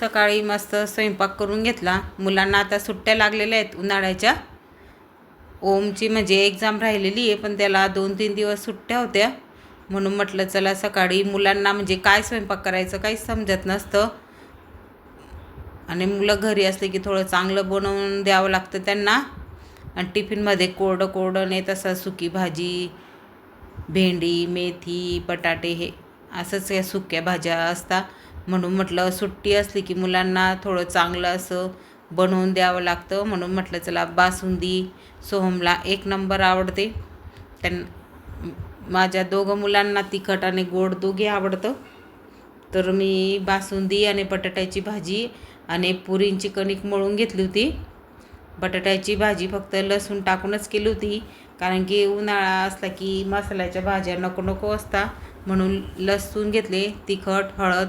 सकाळी मस्त स्वयंपाक करून घेतला. मुलांना आता सुट्ट्या लागलेल्या आहेत उन्हाळ्याच्या. ओमची म्हणजे एक्झाम राहिलेली आहे पण त्याला दोन तीन दिवस सुट्ट्या होत्या. म्हणून म्हटलं चला सकाळी मुलांना म्हणजे काय स्वयंपाक करायचं काहीच समजत नसतं. आणि मुलं घरी असले की थोडं चांगलं बनवून द्यावं लागतं त्यांना. आणि टिफिनमध्ये कोरडं कोरडं नाही तसं सुकी भाजी भेंडी मेथी बटाटे हे असंच या सुक्या भाज्या असतात. म्हणून म्हटलं सुट्टी असली की मुलांना थोडं चांगलं असं बनवून द्यावं लागतं. म्हणून म्हटलं चला बासुंदी सोहमला एक नंबर आवडते. त्यां माझ्या दोघं मुलांना तिखट आणि गोड दोघे आवडतं. तर मी बासुंदी आणि बटाट्याची भाजी आणि पुरींची कणिक मळून घेतली होती. बटाट्याची भाजी फक्त लसूण टाकूनच केली होती. कारण की उन्हाळा असला की मसाल्याच्या भाज्या नको नको असता. म्हणून लसूण घेतले तिखट हळद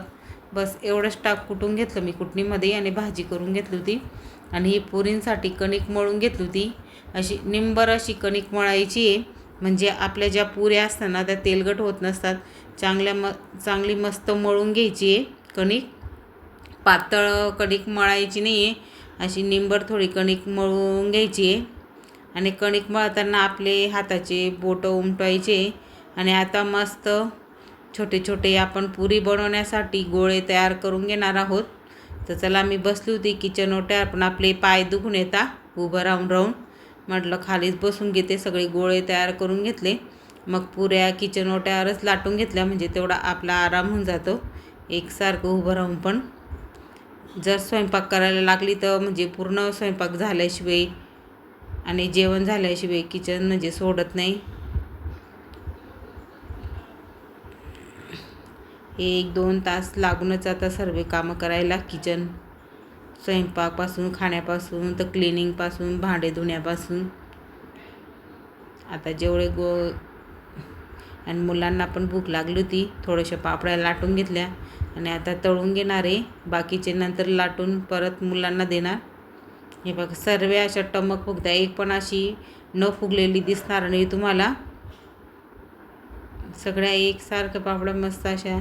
बस एवढंच टाक कुटून घेतलं? मी कुटणीमध्ये आणि भाजी करून घेतली होती. आणि ही पुरींसाठी कणिक मळून घेतली होती. अशी निंबर अशी कणिक मळायची आहे. म्हणजे आपल्या ज्या पुऱ्या असतात ना त्या तेलगट होत नसतात. चांगल्या म चांगली मस्त मळून घ्यायची आहे कणिक. पातळ कणिक मळायची नाही आहे. अशी निंबर थोडी कणिक मळून घ्यायची आहे. आणि कणिक मळताना आपले हाताचे बोटं उमटवायचे. आणि आता मस्त छोटे छोटे आपण पुरी बनवण्यासाठी गोळे तयार करून घेणार आहोत. तर चला मी बसली होती किचन ओट्यावर पण आपले पाय दुखून येता उभं राहून राहून. म्हटलं खालीच बसून घेते सगळे गोळे तयार करून घेतले. मग पुऱ्या किचन ओट्यावरच लाटून घेतल्या म्हणजे तेवढा आपला आराम होऊन जातो. एकसारखं उभं राहून पण. जर स्वयंपाक करायला लागली तर म्हणजे पूर्ण स्वयंपाक झाल्याशिवाय आणि जेवण झाल्याशिवाय किचन म्हणजे सोडत नाही. एक दोन तास लागूनच आता सर्व कामं करायला किचन स्वयंपाकपासून खाण्यापासून तर क्लिनिंगपासून भांडे धुण्यापासून आता जेवढे गो आणि मुलांना पण भूक लागली होती थोड्याशा पापड्या लाटून घेतल्या. आणि आता तळून घेणार आहे. बाकीचे नंतर लाटून परत मुलांना देणार. हे बघ सर्व अशा टमक फुगत्या. एक पण अशी न फुगलेली दिसणार नाही तुम्हाला. सगळ्या एकसारखं पापड्या मस्त अशा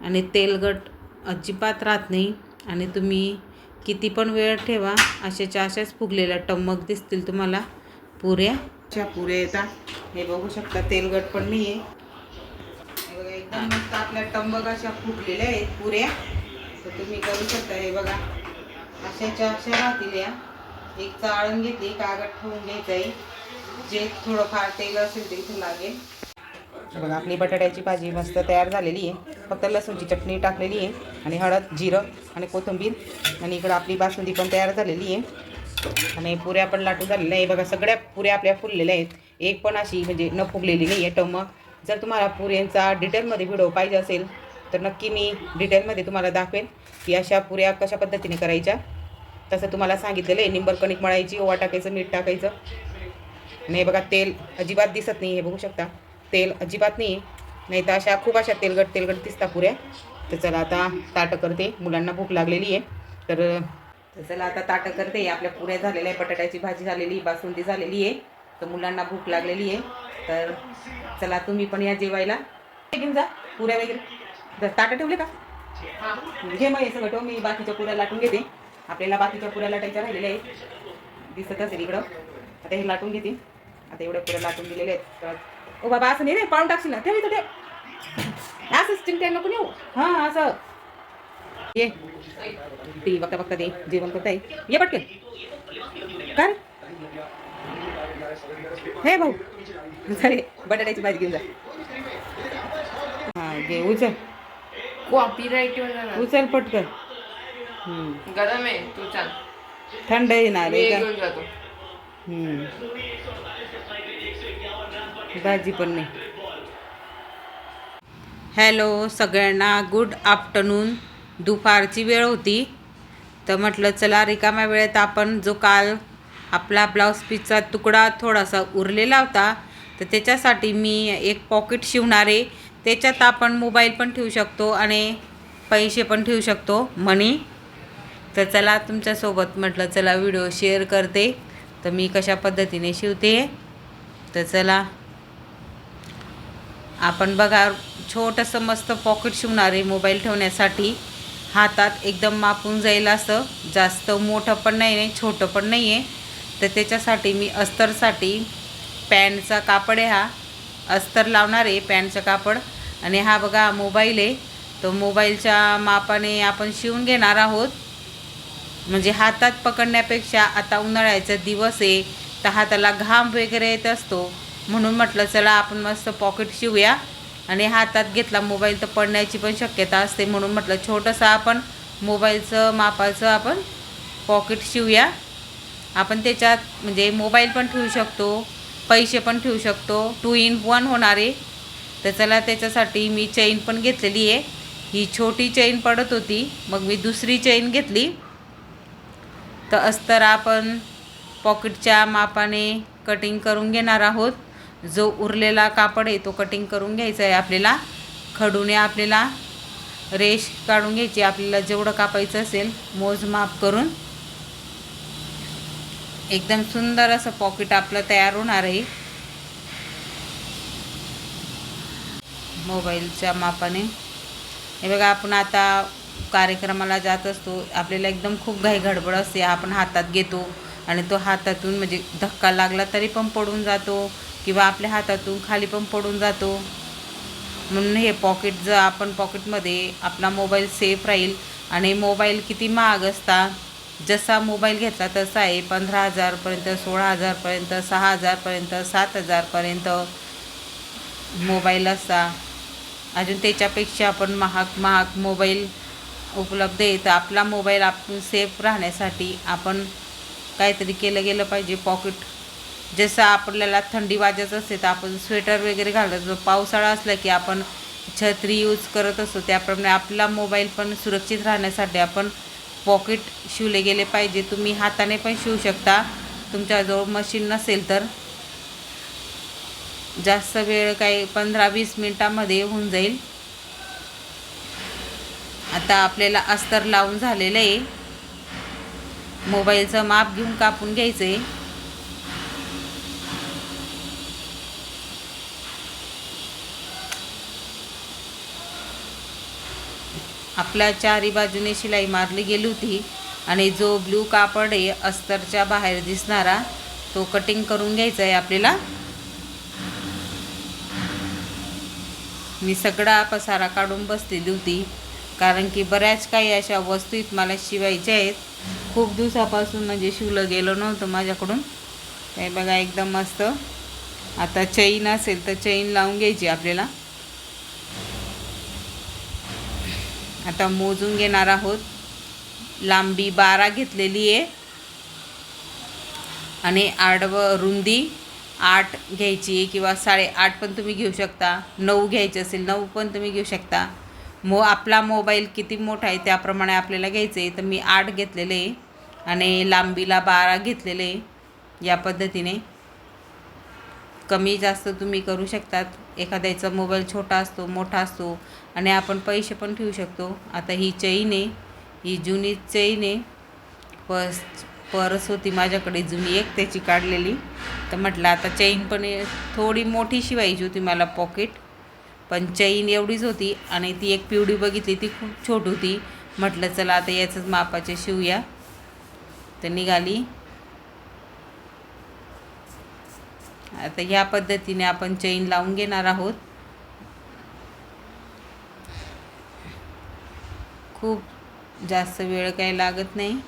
आणि तेलगट अजिबात राहत नाही. आणि तुम्ही किती पण वेळ ठेवा अशाच्या अशाच फुगलेल्या टमक दिसतील तुम्हाला. पुऱ्या. अशा पुऱ्या येतात हे बघू शकता तेलगट पण नाही आहे हे बघा एकदम मस्त आपल्या टंबक अशा फुगलेल्या आहेत पुऱ्या. तर तुम्ही करू शकता हे बघा. अशाच्या अशा राहतील या. एक चाळण घेतली कागद ठेवून घ्यायचं आहे. जे थोडंफार तेल असेल ते इथं लागेल. बघा आपली बटाट्याची भाजी मस्त तयार झालेली आहे. फक्त लसूणची चटणी टाकलेली आहे आणि हळद जिरं आणि कोथिंबीर. आणि इकडं आपली बासुंदी पण तयार झालेली आहे. आणि पुऱ्या पण लाटू झालेल्या आहे बघा सगळ्या पुऱ्या आपल्या फुललेल्या आहेत. एक पण अशी म्हणजे न फुगलेली नाही आहे टमक. जर तुम्हाला पुऱ्यांचा डिटेलमध्ये व्हिडिओ पाहिजे असेल तर नक्की मी डिटेलमध्ये तुम्हाला दाखवेन की अशा पुऱ्या कशा पद्धतीने करायच्या. तसं तुम्हाला सांगितलेलं आहे निंबर कणिक मळायची ओवा टाकायचं मीठ टाकायचं. आणि हे बघा तेल अजिबात दिसत नाही हे बघू शकता. तेल अजिबात नाही. नाही तर अशा खूप अशा तेलगट तेलगट दिसता पुऱ्या. तर चला आता ताटं करते. मुलांना भूक लागलेली आहे. तर चला आता ताटं करते. आपल्या पुऱ्या झालेल्या आहे. बटाट्याची भाजी झालेली बासुंदी झालेली आहे. तर मुलांना भूक लागलेली आहे. तर चला तुम्ही पण या जेवायला. घेऊन जा. पुऱ्या वगैरे. जर ताटं ठेवले का? घे मग हे सगळं ठेव. मी बाकीच्या पुऱ्या लाटून घेते. आपल्याला बाकीच्या पुऱ्या लाटायच्या राहिलेल्या आहेत. दिसत असेल इकडं. आता हे लाटून घेते. आता एवढ्या पुऱ्या लाटून दिलेल्या आहेत. तर ओ बाबा असं नाही रे पाळून टाकशील ना. ठेव इथं ठेव. असंच चिमट्या नको नेऊ हां असं. ये. टी बघता बघता दे. जेवण करता ये. ये पटकन. काय हे भाऊ. सरे बटाट्याची भाजी घेऊन जा. हां घे उचल. कॉपीराईट होणार उचल पटकन. गरम आहे तू सांग थंड आहे घेऊन जातो. हम्म. भाजी पण नाही. हॅलो सगळ्यांना गुड आफ्टरनून दुपारची वेळ होती. तर म्हटलं चला रिकाम्या वेळेत आपण जो काल आपला ब्लाऊज पीसचा तुकडा थोडासा उरलेला होता तर त्याच्यासाठी मी एक पॉकेट शिवणार आहे. त्याच्यात आपण मोबाईल पण ठेवू शकतो आणि पैसे पण ठेवू शकतो मनी तर चला तुमच्यासोबत म्हटलं चला व्हिडिओ शेअर करते. तर मी कशा पद्धतीने शिवते? तर चला आपण बघा छोटंसं मस्त पॉकेट शिवणार आहे मोबाईल ठेवण्यासाठी हातात एकदम मापून जाईल असं. जास्त मोठं पण नाही आहे छोटं पण नाही आहे. तर त्याच्यासाठी मी अस्तरसाठी पॅन्टचा कापड आहे हा. अस्तर लावणार आहे पॅन्टचं कापड. आणि हा बघा मोबाईल आहे. तो मोबाईलच्या मापाने आपण शिवून घेणार आहोत. म्हणजे हातात पकडण्यापेक्षा आता उन्हाळ्याचा दिवस आहे तर हाताला घाम वगैरे येत असतो. म्हणून म्हटलं चला आपण मस्त पॉकेट शिवूया. आणि हातात घेतला मोबाईल तर पडण्याची पण शक्यता असते. म्हणून म्हटलं छोटंसं आपण मोबाईलचं मापाचं आपण पॉकेट शिवूया. आपण त्याच्यात म्हणजे मोबाईल पण ठेवू शकतो पैसे पण ठेवू शकतो. टू इन वन होणार आहे. तर चला त्याच्यासाठी मी चेन पण घेतलेली आहे. ही छोटी चेन पडत होती. मग मी दुसरी चेन घेतली. तर अस्तर आपण पॉकेटच्या मापाने कटिंग करून घेणार आहोत. जो उरलेला कापड आहे तो कटिंग करून घ्यायचा आहे आपल्याला. खडूने आपल्याला रेश काढून घ्यायची. आपल्याला जेवढं कापायचं असेल मोजमाप करून. एकदम सुंदर असं पॉकेट आपलं तयार होणार आहे. मोबाईलच्या मापाने. हे बघा आपण आता कार्यक्रमाला जात असतो. आपल्याला एकदम खूप घाई गडबड असते. आपण हातात घेतो. आणि तो हातातून म्हणजे धक्का लागला तरी पण पडून जातो किंवा आपल्या हातातून खाली पण पडून जातो. म्हणून हे पॉकेट जर आपण पॉकेटमध्ये आपला मोबाईल सेफ राहील आणि मोबाईल किती महाग असता जसा मोबाईल घेतला तसा आहे पंधरा हजारपर्यंत सोळा हजारपर्यंत सहा हजारपर्यंत सात हजारपर्यंत मोबाईल असता. अजून त्याच्यापेक्षा आपण महाग महाग मोबाईल उपलब्ध आहे. तर आपला मोबाईल आपण सेफ राहण्यासाठी आपण काहीतरी केलं गेलं पाहिजे पॉकेट जसं आपल्याला थंडी वाजत असते तर आपण स्वेटर वगैरे घालत पावसाळा असला की आपण छत्री यूज करत असतो. त्याप्रमाणे आपला मोबाईल पण सुरक्षित राहण्यासाठी आपण पॉकेट शिवले गेले पाहिजे. तुम्ही हाताने पण शिवू शकता. तुमच्याजवळ मशीन नसेल तर. जास्त वेळ काही पंधरा वीस मिनटामध्ये होऊन जाईल. आता आपल्याला अस्तर लावून झालेलं आहे. मोबाईलचं माप घेऊन कापून घ्यायचं. आहे आपल्या चारी बाजूने शिलाई मारली गेली होती आणि जो ब्लू कापड आहे अस्तरच्या बाहेर दिसणारा तो कटिंग करून घ्यायचा आहे आपल्याला. मी सगळा पसारा काढून बसलेली होती कारण की बऱ्याच काही अशा वस्तू इथं मला शिवायच्या आहेत. खूप दिवसापासून म्हणजे शिवलं गेलं नव्हतं माझ्याकडून. ते बघा एकदम मस्त. आता चैन असेल तर चैन लावून घ्यायची आपल्याला. आता मोजून घेणार आहोत. लांबी बारा घेतलेली आहे. आणि आडवं रुंदी आठ घ्यायची किंवा साडेआठ पण तुम्ही घेऊ शकता. नऊ घ्यायची असेल नऊ पण तुम्ही घेऊ शकता. मो आपला मोबाईल किती मोठा आहे त्याप्रमाणे आपल्याला घ्यायचं आहे तर मी आठ घेतलेले आहे. आणि लांबीला बारा घेतलेले या पद्धतीने. कमी जास्त तुम्ही करू शकतात. एखाद्याचा मोबाईल छोटा असतो मोठा असतो आणि आपण पैसे पण ठेवू शकतो. आता ही चैन आहे ही जुनी चैन आहे. पर्स पर्स होती माझ्याकडे जुनी एक त्याची काढलेली. तर म्हटलं आता चैन पण थोडी मोठी शिवायची होती मला पॉकेट पण चैन एवढीच होती आणि ती एक पिवडी बघितली ती खूप छोटी होती. म्हटलं चला आता याचंच मापाचे शिवूया. तर निघाली. आता ह्या पद्धतीने आपण चैन लावून घेणार आहोत. खूप जास्त वेळ काही लागत नाही.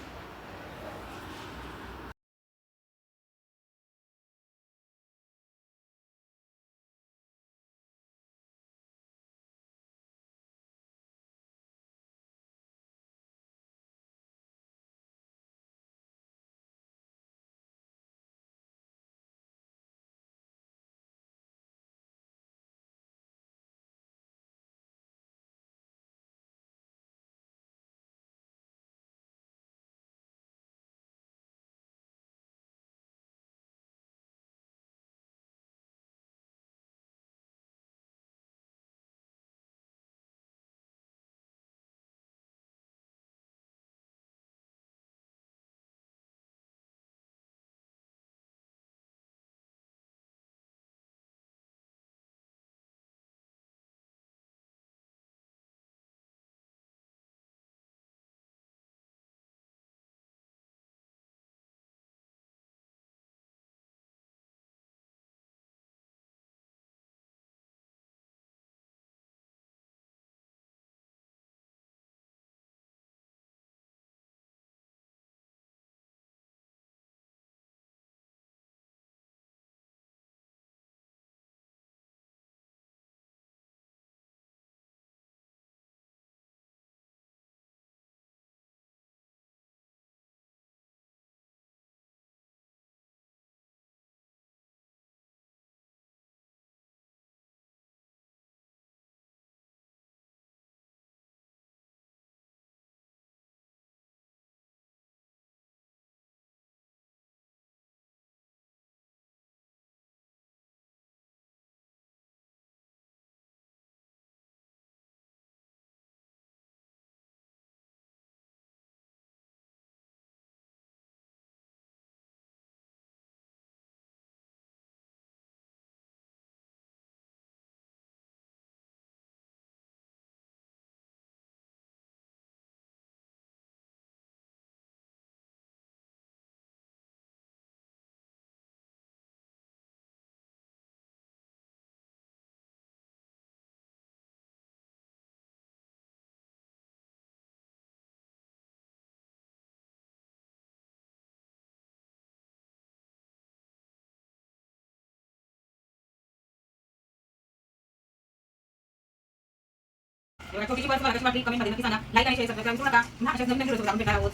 छोटीशी बस वाटली कमेंटमध्ये नक्की सांगा लाईक आणि शेअर सबस्क्राईब करू नका पुन्हा अशाच नवीन व्हिडिओ भेटणार आहोत